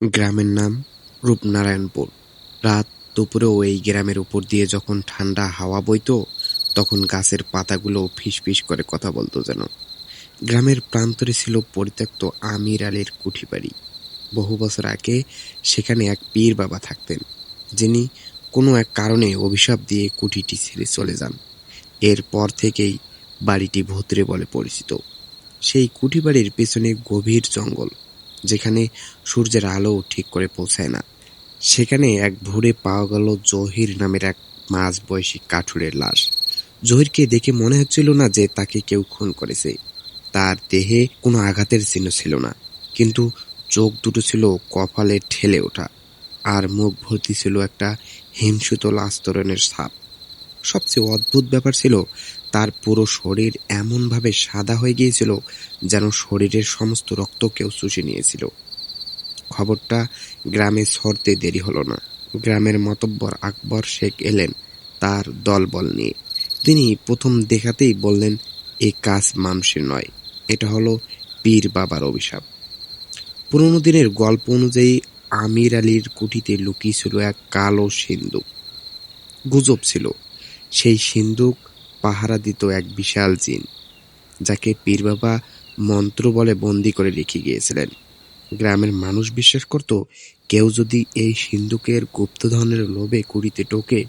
গ্রামের নাম রূপনারায়ণপুর। রাত দুপুরেও এই গ্রামের উপর দিয়ে যখন ঠান্ডা হাওয়া বইত, তখন গাছের পাতাগুলো ফিসফিস করে কথা বলত যেন। গ্রামের প্রান্তরে ছিল পরিত্যক্ত আমির আলীর কুঠিবাড়ি। বহু বছর আগে সেখানে এক পীর বাবা থাকতেন, যিনি কোনো এক কারণে অভিশাপ দিয়ে কুঠিটি ছেড়ে চলে যান। এরপর থেকেই বাড়িটি ভূতড়ে বলে পরিচিত। সেই কুঠি বাড়ির পেছনে গভীর জঙ্গল, যেখানে সূর্যের আলো ঠিক করে পৌঁছায় না। সেখানে এক ভোরে পাওয়া গেল জহির নামের এক মাঝবয়সী কাঠুরের লাশ। জহিরকে দেখে মনে হচ্ছিল না যে তাকে কেউ খুন করেছে। তার দেহে কোনো আঘাতের চিহ্ন ছিল না, কিন্তু চোখ দুটো ছিল কপালে ঠেলে ওঠা, আর মুখ ভর্তি ছিল একটা হিমশীতল আস্তরণের ছাপ। সবচেয়ে অদ্ভুত ব্যাপার ছিল তার পুরো শরীর এমনভাবে সাদা হয়ে গিয়েছিল যেন শরীরের সমস্ত রক্ত কেউ চুষে নিয়েছিল। খবরটা গ্রামে ছড়তে দেরি হলো না। গ্রামের মতব্বর আকবর শেখ এলেন তার দলবল নিয়ে। তিনি প্রথম দেখাতেই বললেন, এ কাজ মানুষের নয়, এটা হলো পীর বাবার অভিশাপ। পুরনো দিনের গল্প অনুযায়ী আমির আলীর কুঠিতে লুকিয়েছিল এক কালো সিন্দুক। গুজব ছিল, সেই সিন্দুক পাহারা দিত এক বিশাল জিন, যাকে পীর বাবা মন্ত্র বলে বন্দি করে রেখে গিয়েছিলেন। গ্রামের মানুষ বিশ্বাস করত, কেউ যদি এই সিন্দুকের গুপ্তধনের লোভে কুড়িতে টোকে,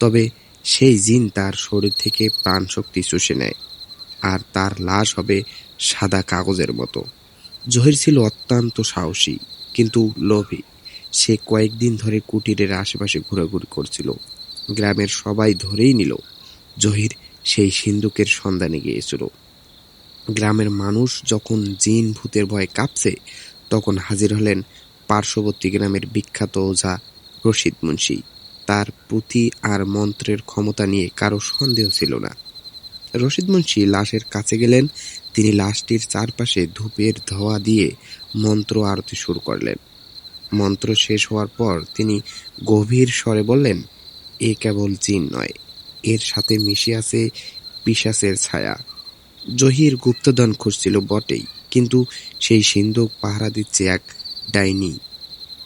তবে সেই জিন তার শরীর থেকে প্রাণশক্তি চুষে নেয়, আর তার লাশ হবে সাদা কাগজের মতো। জহির ছিল অত্যন্ত সাহসী, কিন্তু লোভী। সে কয়েকদিন ধরে কুটিরের আশেপাশে ঘোরাঘুরি করছিল। গ্রামের সবাই ধরেই নিল, জহির সেই সিন্দুকের সন্ধানে গিয়েছিল। গ্রামের মানুষ যখন জিন ভূতের ভয়ে কাঁপছে, তখন হাজির হলেন পার্শ্ববর্তী গ্রামের বিখ্যাত ওঝা রশিদ মুন্সি। তার পুঁথি আর মন্ত্রের ক্ষমতা নিয়ে কারও সন্দেহ ছিল না। রশিদ মুন্সি লাশের কাছে গেলেন। তিনি লাশটির চারপাশে ধূপের ধোঁয়া দিয়ে মন্ত্র আরতি শুরু করলেন। মন্ত্র শেষ হওয়ার পর তিনি গভীর স্বরে বললেন, এ কেবল জিন নয়, এর সাথে মিশে আছে পিশাচের ছায়া। জহির গুপ্তধন খুঁজছিল বটেই, কিন্তু সেই সিন্ধুক পাহারা দিচ্ছে এক ডাইনি,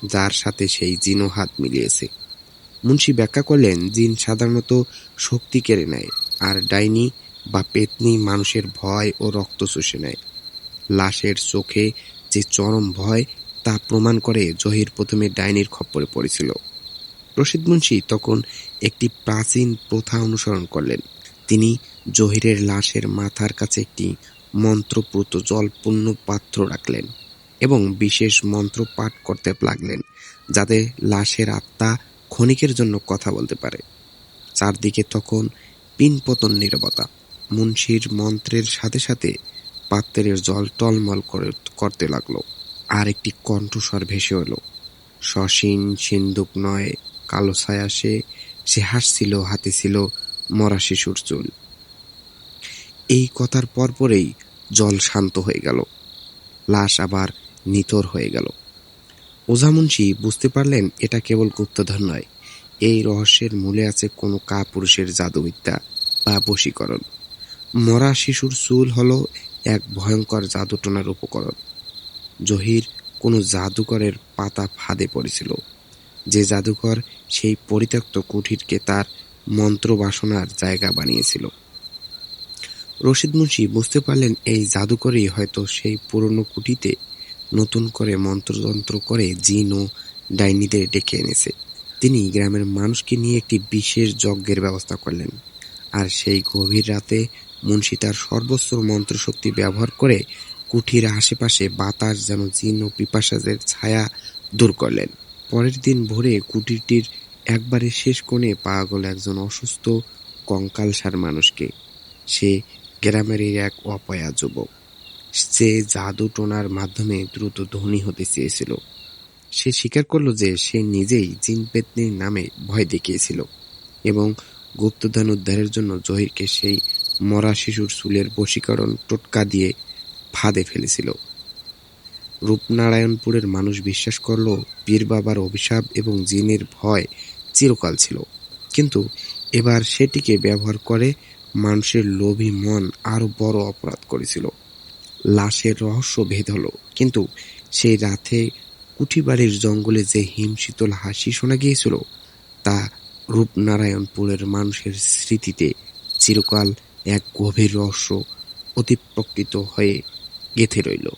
যার সাথে সেই জিনও হাত মিলিয়েছে। মুন্সি ব্যাখ্যা করলেন, জিন সাধারণত শক্তি কেড়ে নেয়, আর ডাইনি বা পেতনি মানুষের ভয় ও রক্ত চুষে নেয়। লাশের চোখে যে চরম ভয় তা প্রমাণ করে জহির প্রথমে ডাইনির খপ্পরে পড়েছিল। রশিদ মুন্সি তখন একটি প্রাচীন প্রথা অনুসরণ করলেন। তিনি জহিরের লাশের মাথার কাছে একটি মন্ত্রপ্রুত জলপূর্ণ পাত্র রাখলেন এবং বিশেষ মন্ত্র পাঠ করতে লাগলেন, যাতে লাশের আত্মা ক্ষণিকের জন্য কথা বলতে পারে। চারদিকে তখন পিনপতন নীরবতা। মুন্সির মন্ত্রের সাথে সাথে পাত্রের জল টলমল করে করতে লাগল, আর একটি কণ্ঠস্বর ভেসে এলো, সসীন সিন্ধুক নয়, কালো ছায়া সে, সে হাসছিল, হাতে ছিল মরা শিশুর চুল। এই কথার পরপরেই জল শান্ত হয়ে গেল, লাশ আবার নিথর হয়ে গেল। ওঝা মুন্সি বুঝতে পারলেন এটা কেবল গুপ্তধন নয়, এই রহস্যের মূলে আছে কোনো কাপুরুষের জাদুবিদ্যা বা বশীকরণ। মরা শিশুর চুল হল এক ভয়ঙ্কর জাদুটোনার উপকরণ। জহির কোনো জাদুকরের পাতা ফাঁদে পড়েছিল, যে জাদুকর সেই পরিত্যক্ত কুঠিরকে তার মন্ত্রবাসনার জায়গা বানিয়েছিল। রশিদ মুন্সি বুঝতে পারলেন এই জাদুকরই হয়তো সেই পুরনো কুঠিতে নতুন করে মন্ত্রতন্ত্র করে জিন ও ডাইনিদের ডেকে এনেছে। তিনি গ্রামের মানুষকে নিয়ে একটি বিশেষ যজ্ঞের ব্যবস্থা করলেন, আর সেই গভীর রাতে মুন্সি তার সর্বোচ্চ মন্ত্রশক্তি ব্যবহার করে কুঠির আশেপাশে বাতাস যেন জিন ও পিপাসাদের ছায়া দূর করলেন। পরের দিন ভোরে কুটিরটির একবারে শেষ কোণে পাওয়া গেল একজন অসুস্থ কঙ্কালসার মানুষকে। সে গ্রামেরই এক অপয়া যুবক, সে জাদু টোনার মাধ্যমে দ্রুত ধনী হতে চেয়েছিল। সে স্বীকার করল যে সে নিজেই জিন পেতনির নামে ভয় দেখিয়েছিল এবং গুপ্তধন উদ্ধারের জন্য জহিরকে সেই মরা শিশুর চুলের বশীকরণ টোটকা দিয়ে ফাঁদে ফেলেছিল। রূপনারায়ণপুরের মানুষ বিশ্বাস করল পীর বাবার অভিশাপ এবং জিনের ভয় চিরকাল ছিল, কিন্তু এবার সেটিকে ব্যবহার করে মানুষের লোভী মন আরও বড় অপরাধ করেছিল। লাশের রহস্য ভেদ হলো, কিন্তু সেই রাতে কুঠিবাড়ির জঙ্গলে যে হিমশীতল হাসি শোনা গিয়েছিল তা রূপনারায়ণপুরের মানুষের স্মৃতিতে চিরকাল এক গভীর রহস্য অতিপ্রকৃত হয়ে গেঁথে রইল